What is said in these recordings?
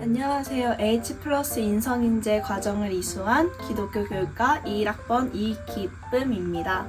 안녕하세요. H 플러스 인성인재 과정을 이수한 기독교 교육과 21학번 이기쁨입니다.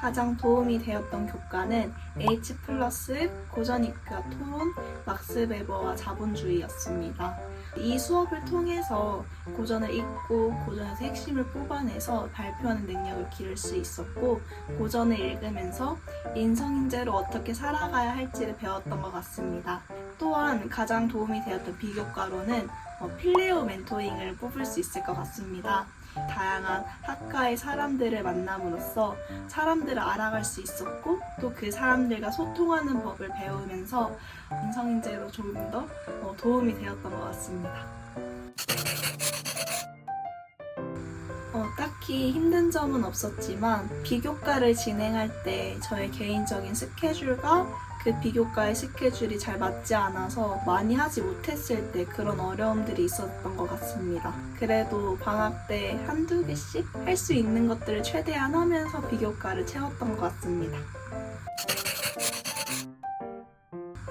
가장 도움이 되었던 교과는 H 플러스 고전입과 토론, 막스 베버와 자본주의였습니다. 이 수업을 통해서 고전을 읽고 고전에서 핵심을 뽑아내서 발표하는 능력을 기를 수 있었고 고전을 읽으면서 인성인재로 어떻게 살아가야 할지를 배웠던 것 같습니다. 또한 가장 도움이 되었던 비교과로는 어, 필레오 멘토링을 뽑을 수 있을 것 같습니다. 다양한 학과의 사람들을 만남으로써 사람들을 알아갈 수 있었고 또 그 사람들과 소통하는 법을 배우면서 인성인재로 조금 더 어, 도움이 되었던 것 같습니다. 어, 딱히 힘든 점은 없었지만 비교과를 진행할 때 저의 개인적인 스케줄과 그 비교과의 스케줄이 잘 맞지 않아서 많이 하지 못했을 때 그런 어려움들이 있었던 것 같습니다. 그래도 방학 때 한두 개씩 할 수 있는 것들을 최대한 하면서 비교과를 채웠던 것 같습니다.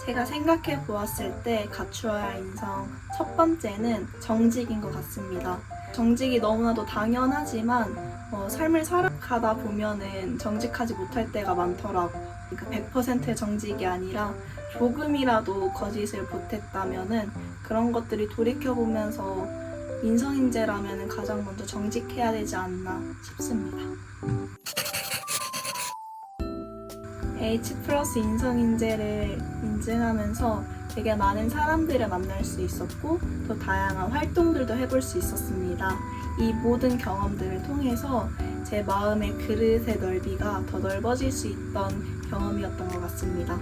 제가 생각해 보았을 때 갖추어야 할 인성 첫 번째는 정직인 것 같습니다. 정직이 너무나도 당연하지만 어, 삶을 살아가다 보면은 정직하지 못할 때가 많더라고. 그러니까 100%의 정직이 아니라 조금이라도 거짓을 보탰다면은 그런 것들이 돌이켜 보면서 인성인재라면은 가장 먼저 정직해야 되지 않나 싶습니다. H 플러스 인성인재를 인증하면서 되게 많은 사람들을 만날 수 있었고 또 다양한 활동들도 해볼 수 있었습니다. 이 모든 경험들을 통해서 제 마음의 그릇의 넓이가 더 넓어질 수 있던 경험이었던 것 같습니다.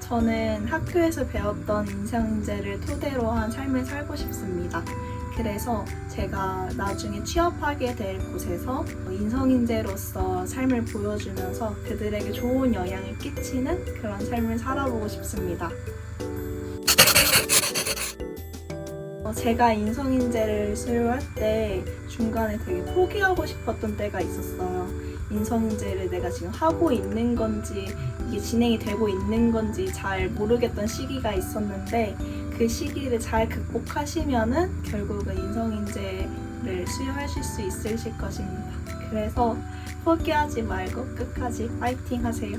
저는 학교에서 배웠던 인성인재를 토대로 한 삶을 살고 싶습니다. 그래서 제가 나중에 취업하게 될 곳에서 인성인재로서 삶을 보여주면서 그들에게 좋은 영향을 끼치는 그런 삶을 살아보고 싶습니다. 어, 제가 인성인재를 수료할 때 중간에 되게 포기하고 싶었던 때가 있었어요. 인성인재를 내가 지금 하고 있는 건지 이게 진행이 되고 있는 건지 잘 모르겠던 시기가 있었는데 그 시기를 잘 극복하시면은 결국은 인성인재를 수여하실 수 있으실 것입니다. 그래서 포기하지 말고 끝까지 파이팅 하세요.